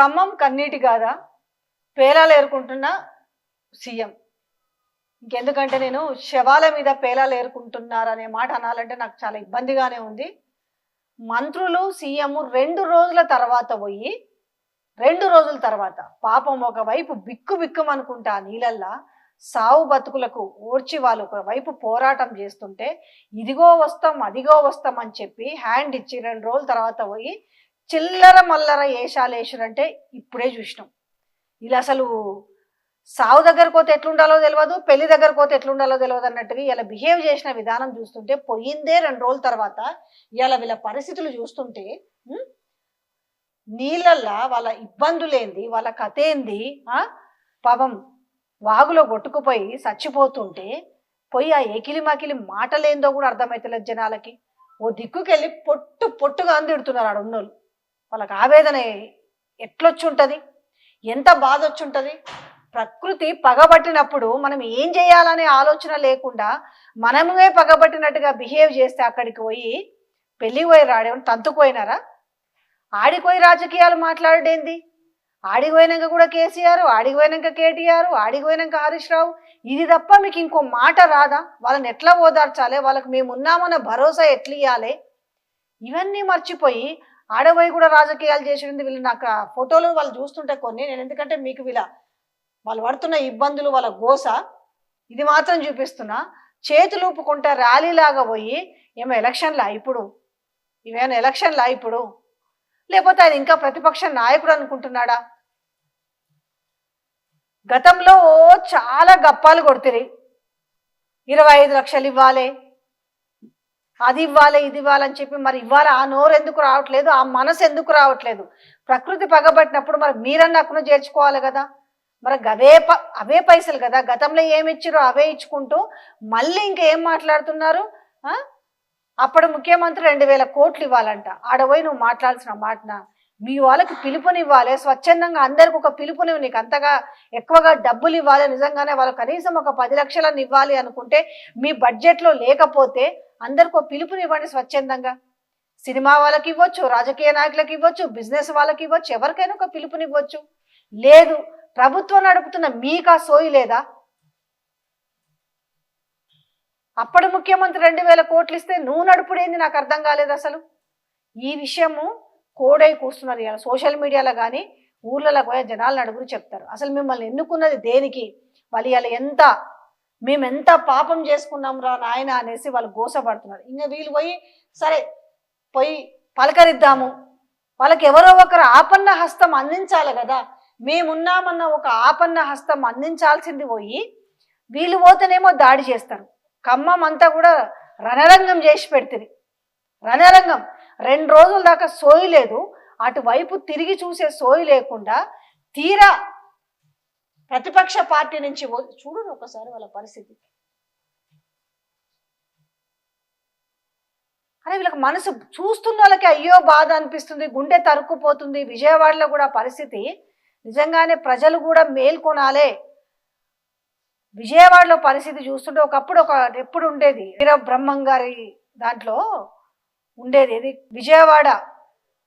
ఖమ్మం కన్నీటి కాదా పేలాలు ఏరుకుంటున్న సీఎం. ఇంకెందుకంటే నేను శవాల మీద పేలాలు ఏరుకుంటున్నారనే మాట అనాలంటే నాకు చాలా ఇబ్బందిగానే ఉంది. మంత్రులు సీఎం రెండు రోజుల తర్వాత పోయి రెండు రోజుల తర్వాత పాపం ఒకవైపు బిక్కు బిక్కుమనుకుంటా అనుకుంటా నీళ్ళల్లా సావు బతుకులకు ఓడ్చి వాళ్ళు ఒకవైపు పోరాటం చేస్తుంటే ఇదిగో వస్తాం అదిగో వస్తాం అని చెప్పి హ్యాండ్ ఇచ్చి రెండు రోజుల తర్వాత పోయి చిల్లర మల్లర ఏషాలు వేసారంటే ఇప్పుడే చూసినాం. ఇలా అసలు సావు దగ్గరకు పోతే ఎట్లుండాలో తెలియదు పెళ్ళి దగ్గరకు పోతే ఎట్లుండాలో తెలియదు అన్నట్టుగా ఇలా బిహేవ్ చేసిన విధానం చూస్తుంటే పోయిందే రెండు రోజుల తర్వాత ఇలా వీళ్ళ పరిస్థితులు చూస్తుంటే నీళ్ళల్లా వాళ్ళ ఇబ్బందులేంది వాళ్ళ కథ ఏంది పాపం వాగులో కొట్టుకుపోయి చచ్చిపోతుంటే పోయి ఆ ఏకిలి మాకిలి మాటలేందో కూడా అర్థమవుతలేదు జనాలకి. ఓ దిక్కుకెళ్ళి పొట్టు పొట్టుగా అందిడుతున్నారు ఆడ ఉన్నోళ్ళు. వాళ్ళకి ఆవేదన ఎట్లొచ్చి ఉంటుంది ఎంత బాధ వచ్చి ఉంటుంది ప్రకృతి పగబట్టినప్పుడు మనం ఏం చేయాలనే ఆలోచన లేకుండా మనమే పగబట్టినట్టుగా బిహేవ్ చేస్తే అక్కడికి పోయి పెళ్ళి పోయి రాడేమని తంతుకుపోయినారా ఆడిపోయి రాజకీయాలు మాట్లాడేంది ఆడిపోయినాక కూడా కేసీఆర్ ఆడిపోయినాక కేటీఆర్ ఆడిపోయినాక హరీష్ రావు. ఇది తప్ప మీకు ఇంకో మాట రాదా? వాళ్ళని ఎట్లా ఓదార్చాలి? వాళ్ళకి మేము ఉన్నామన్న భరోసా ఎట్లా ఇవ్వాలి ఇవన్నీ మర్చిపోయి ఆడపోయి కూడా రాజకీయాలు చేసింది వీళ్ళు. నాకు ఫోటోలు వాళ్ళు చూస్తుంటే కొన్ని. నేను ఎందుకంటే మీకు వీళ్ళ వాళ్ళు పడుతున్న ఇబ్బందులు వాళ్ళ గోస ఇది మాత్రం చూపిస్తున్నా. చేతులు ఊపుకుంటా ర్యాలీలాగా పోయి ఏమో ఎలక్షన్లా ఇప్పుడు? ఇవేమైనా ఎలక్షన్లా ఇప్పుడు? లేకపోతే ఆయన ఇంకా ప్రతిపక్ష నాయకుడు అనుకుంటున్నాడా? గతంలో చాలా గప్పాలు కొడుతుంది ఇరవై ఐదు లక్షలు ఇవ్వాలి. అది ఇవ్వాలి ఇది ఇవ్వాలని చెప్పి మరి ఇవ్వాలి. ఆ నోరు ఎందుకు రావట్లేదు? ఆ మనసు ఎందుకు రావట్లేదు? ప్రకృతి పగబట్టినప్పుడు మరి మీరన్న అక్కడ చేర్చుకోవాలి కదా. మరి అవే ప అవే పైసలు కదా. గతంలో ఏమి ఇచ్చారో అవే ఇచ్చుకుంటూ మళ్ళీ ఇంకేం మాట్లాడుతున్నారు? అప్పుడు ముఖ్యమంత్రి రెండు వేల కోట్లు ఇవ్వాలంట. ఆడపోయి నువ్వు మాట్లాడాల్సిన మాటన? మీ వాళ్ళకి పిలుపునివ్వాలి స్వచ్ఛందంగా అందరికి ఒక పిలుపుని నీకు అంతగా ఎక్కువగా డబ్బులు ఇవ్వాలి నిజంగానే వాళ్ళు కనీసం ఒక పది లక్షలను ఇవ్వాలి అనుకుంటే మీ బడ్జెట్లో లేకపోతే అందరికి ఒక పిలుపునివ్వండి స్వచ్ఛందంగా. సినిమా వాళ్ళకి ఇవ్వచ్చు రాజకీయ నాయకులకు ఇవ్వచ్చు బిజినెస్ వాళ్ళకి ఇవ్వచ్చు ఎవరికైనా ఒక పిలుపునివ్వచ్చు. లేదు ప్రభుత్వం నడుపుతున్న మీకు ఆ సోయి లేదా? అప్పుడు ముఖ్యమంత్రి రెండు వేల కోట్లు ఇస్తే నువ్వు నడుపుడేంది నాకు అర్థం కాలేదు అసలు. ఈ విషయము కోడై కూస్తున్నారు ఇలా సోషల్ మీడియాలో కానీ ఊర్లలో పోయే జనాలు నడుగురు చెప్తారు. అసలు మిమ్మల్ని ఎన్నుకున్నది దేనికి? వాళ్ళు ఇలా ఎంత మేము ఎంత పాపం చేసుకున్నాం రా నాయన అనేసి వాళ్ళు గోసపడుతున్నారు. ఇంకా వీళ్ళు పోయి సరే పోయి పలకరిద్దాము. వాళ్ళకి ఎవరో ఒకరు ఆపన్న హస్తం అందించాలి కదా. మేమున్నామన్న ఒక ఆపన్న హస్తం అందించాల్సింది పోయి వీళ్ళు పోతేనేమో దాడి చేస్తారు. ఖమ్మం అంతా కూడా రణరంగం చేసి పెడుతుంది. రణరంగం. రెండు రోజుల దాకా సోయి లేదు. అటువైపు తిరిగి చూసే సోయి లేకుండా తీరా ప్రతిపక్ష పార్టీ నుంచి ఓ- చూడు ఒకసారి వాళ్ళ పరిస్థితి. అరే వీళ్ళకి మనసు చూస్తున్న వాళ్ళకి అయ్యో బాధ అనిపిస్తుంది గుండె తరుక్కుపోతుంది. విజయవాడలో కూడా పరిస్థితి నిజంగానే ప్రజలు కూడా మేల్కొనాలే. విజయవాడలో పరిస్థితి చూస్తుంటే ఒకప్పుడు ఒక ఎప్పుడు ఉండేది? వీర బ్రహ్మం గారి దాంట్లో ఉండేది ఇది విజయవాడ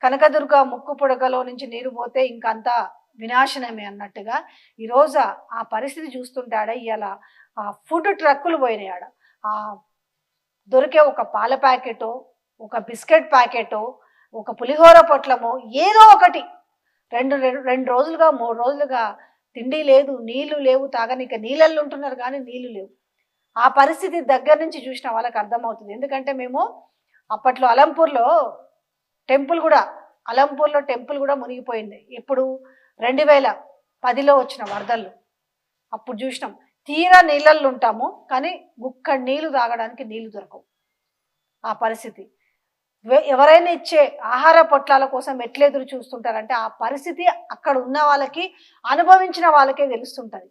కనకదుర్గ ముక్కు పుడకలో నుంచి నీరు పోతే ఇంకంతా వినాశనమే అన్నట్టుగా ఈరోజు ఆ పరిస్థితి చూస్తుంటే ఆడ ఇవాళ ఆ ఫుడ్ ట్రక్కులు పోయినాయి ఆడ. ఆ దొరికే ఒక పాల ప్యాకెటో ఒక బిస్కెట్ ప్యాకెటో ఒక పులిహోర పొట్లమో ఏదో ఒకటి. రెండు రెండు రెండు రోజులుగా మూడు రోజులుగా తిండి లేదు నీళ్ళు లేవు తాగనిక నీళ్ళల్లో ఉంటున్నారు కానీ నీళ్ళు లేవు. ఆ పరిస్థితి దగ్గర నుంచి చూసిన వాళ్ళకి అర్థమవుతుంది. ఎందుకంటే మేము అప్పట్లో అలంపూర్లో టెంపుల్ కూడా అలంపూర్లో టెంపుల్ కూడా మునిగిపోయింది. ఎప్పుడు రెండు వేల పదిలో వచ్చిన వరదలు. అప్పుడు చూసినాం తీరా నీళ్ళల్లో ఉంటాము కానీ గుక్క నీళ్ళు తాగడానికి నీళ్ళు దొరకవు. ఆ పరిస్థితి. ఎవరైనా ఇచ్చే ఆహార పొట్లాల కోసం ఎట్లా ఎదురు చూస్తుంటారంటే ఆ పరిస్థితి అక్కడ ఉన్న వాళ్ళకి అనుభవించిన వాళ్ళకే తెలుస్తుంటుంది.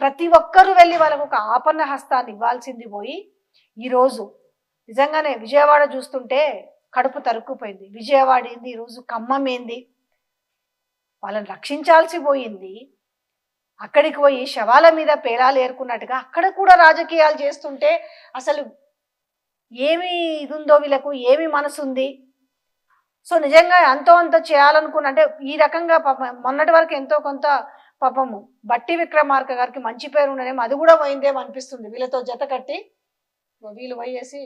ప్రతి ఒక్కరూ వెళ్ళి వాళ్ళకు ఒక ఆపన్న హస్తాన్ని ఇవ్వాల్సింది పోయి ఈరోజు నిజంగానే విజయవాడ చూస్తుంటే కడుపు తరుక్కుపోయింది. విజయవాడ ఏంది? ఈరోజు ఖమ్మం ఏంది? వాళ్ళని రక్షించాల్సి పోయింది. అక్కడికి పోయి శవాల మీద పేలాలు ఏరుకున్నట్టుగా అక్కడ కూడా రాజకీయాలు చేస్తుంటే అసలు ఏమి ఇది ఉందో వీళ్ళకు? ఏమి మనసు ఉంది సో నిజంగా అంతో అంత చేయాలనుకున్న అంటే ఈ రకంగా పాపం మొన్నటి వరకు ఎంతో కొంత పాపము బట్టి విక్రమార్క గారికి మంచి పేరు ఉండనేమో అది కూడా పోయిందేమో అనిపిస్తుంది. వీళ్ళతో జత కట్టి వీళ్ళు పోయేసి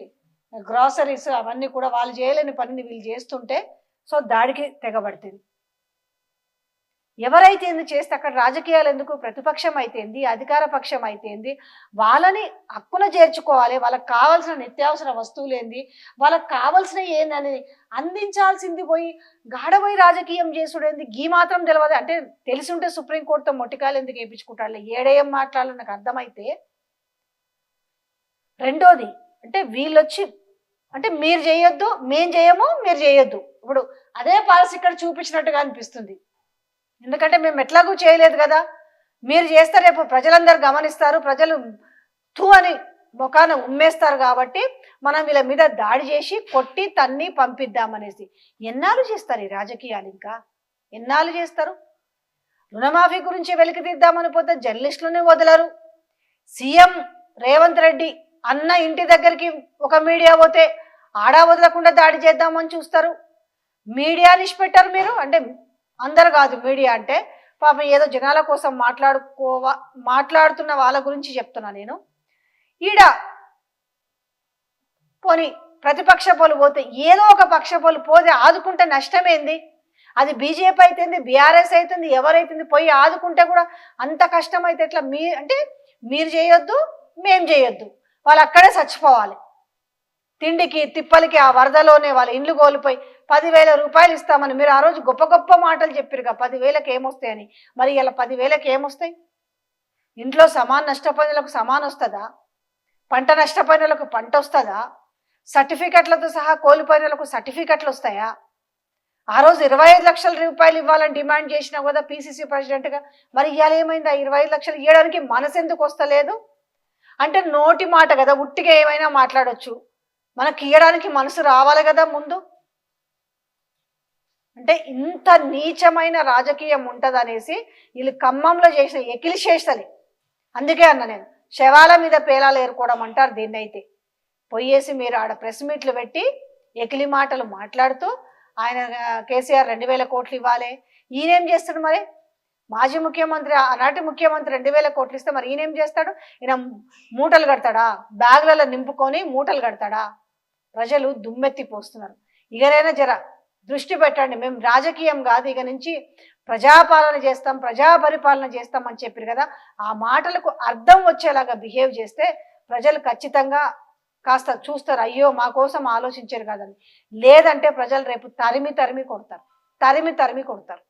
గ్రాసరీస్ అవన్నీ కూడా వాళ్ళు చేయలేని పనిని వీళ్ళు చేస్తుంటే సో దాడికి తెగబడుతుంది. ఎవరైతే ఎందుకు చేస్తే అక్కడ రాజకీయాలు ఎందుకు? ప్రతిపక్షం అయితేంది అధికార పక్షం అయితేంది వాళ్ళని హక్కున చేర్చుకోవాలి వాళ్ళకి కావాల్సిన నిత్యావసర వస్తువులు ఏంది వాళ్ళకి కావాల్సిన ఏందని అందించాల్సింది పోయి గాఢపోయి రాజకీయం చేసుడేంది గీ మాత్రం తెలియదు అంటే తెలిసి ఉంటే సుప్రీంకోర్టుతో మొట్టికాయలు ఎందుకు వేయించుకుంటారు? ఏడేం మాట్లాడాలి నాకు అర్థమైతే రెండోది అంటే వీళ్ళొచ్చి అంటే మీరు చేయొద్దు మేం చేయము మీరు చేయొద్దు. ఇప్పుడు అదే పాలసీ ఇక్కడ చూపించినట్టుగా అనిపిస్తుంది. ఎందుకంటే మేము ఎట్లాగూ చేయలేదు కదా. మీరు చేస్తే రేపు ప్రజలందరూ గమనిస్తారు ప్రజలు తూ అని ముఖాన ఉమ్మేస్తారు కాబట్టి మనం వీళ్ళ మీద దాడి చేసి కొట్టి తన్ని పంపిద్దామనేసి. ఎన్నాళ్ళు చేస్తారు ఈ రాజకీయాలు ఇంకా? ఎన్నాళ్ళు చేస్తారు? రుణమాఫీ గురించి వెలికి తీద్దామని పోతే జర్నలిస్టులని వదలరు. సీఎం రేవంత్ రెడ్డి అన్న ఇంటి దగ్గరికి ఒక మీడియా పోతే ఆడా వదలకుండా దాడి చేద్దామని చూస్తారు. మీడియా నిష్పెట్టారు మీరు? అంటే అందరు కాదు మీడియా అంటే పాపం ఏదో జనాల కోసం మాట్లాడుకోవా మాట్లాడుతున్న వాళ్ళ గురించి చెప్తున్నా నేను. ఈడ పోని ప్రతిపక్ష పోలు పోతే ఏదో ఒక పక్ష పోలు పోతే ఆదుకుంటే నష్టమేంది? అది బీజేపీ అయితేంది బీఆర్ఎస్ అవుతుంది ఎవరైతుంది పోయి ఆదుకుంటే కూడా అంత కష్టం అయితే ఎట్లా మీ అంటే మీరు చేయొద్దు మేం చేయొద్దు. వాళ్ళు అక్కడే చచ్చిపోవాలి. తిండికి తిప్పలకి ఆ వరదలోనే వాళ్ళ ఇండ్లు కోల్పోయి పదివేల రూపాయలు ఇస్తామని మీరు ఆ రోజు గొప్ప గొప్ప మాటలు చెప్పారుగా పదివేలకు ఏమొస్తాయని. మరి ఇలా పదివేలకు ఏమొస్తాయి? ఇంట్లో సమాన నష్టపోయినలకు సమాన వస్తుందా? పంట నష్టపోయినలకు పంట వస్తుందా? సర్టిఫికెట్లతో సహా కోల్పోయినలకు సర్టిఫికెట్లు వస్తాయా? ఆ రోజు ఇరవై ఐదు లక్షల రూపాయలు ఇవ్వాలని డిమాండ్ చేసినా కూడా పీసీసీ ప్రెసిడెంట్గా మరి ఇవాళ ఏమైంది? ఆ ఇరవై ఐదు లక్షలు ఇవ్వడానికి మనసు ఎందుకు వస్తలేదు? అంటే నోటి మాట కదా ఉట్టిగా ఏమైనా మాట్లాడొచ్చు. మనకి ఇయ్యడానికి మనసు రావాలి కదా ముందు. అంటే ఇంత నీచమైన రాజకీయం ఉంటుంది అనేసి వీళ్ళు ఖమ్మంలో చేసిన ఎకిలి చేస్తలే. అందుకే అన్న నేను శవాల మీద పేలాలు ఏరుకోవడం అంటారు దీన్ని అయితే పొయ్యేసి మీరు ఆడ ప్రెస్ మీట్లు పెట్టి ఎకిలి మాటలు మాట్లాడుతూ ఆయన కేసీఆర్ రెండు వేల కోట్లు ఇవ్వాలి. ఈయనేం చేస్తాడు మరి? మాజీ ముఖ్యమంత్రి ఆనాటి ముఖ్యమంత్రి రెండు వేల కోట్లు ఇస్తే మరి ఈయనేం చేస్తాడు? ఈయన మూటలు కడతాడా? బ్యాగులలో నింపుకొని మూటలు కడతాడా? ప్రజలు దుమ్మెత్తి పోస్తున్నారు. ఇకనైనా జర దృష్టి పెట్టండి. మేము రాజకీయం కాదు. ఇక నుంచి ప్రజాపాలన చేస్తాం ప్రజా పరిపాలన చేస్తాం అని చెప్పారు కదా. ఆ మాటలకు అర్థం వచ్చేలాగా బిహేవ్ చేస్తే ప్రజలు ఖచ్చితంగా కాస్త చూస్తారు. అయ్యో మా కోసం ఆలోచించారు కాదని. లేదంటే ప్రజలు రేపు తరిమి తరిమి కొడతారు. తరిమి తరిమి కొడతారు.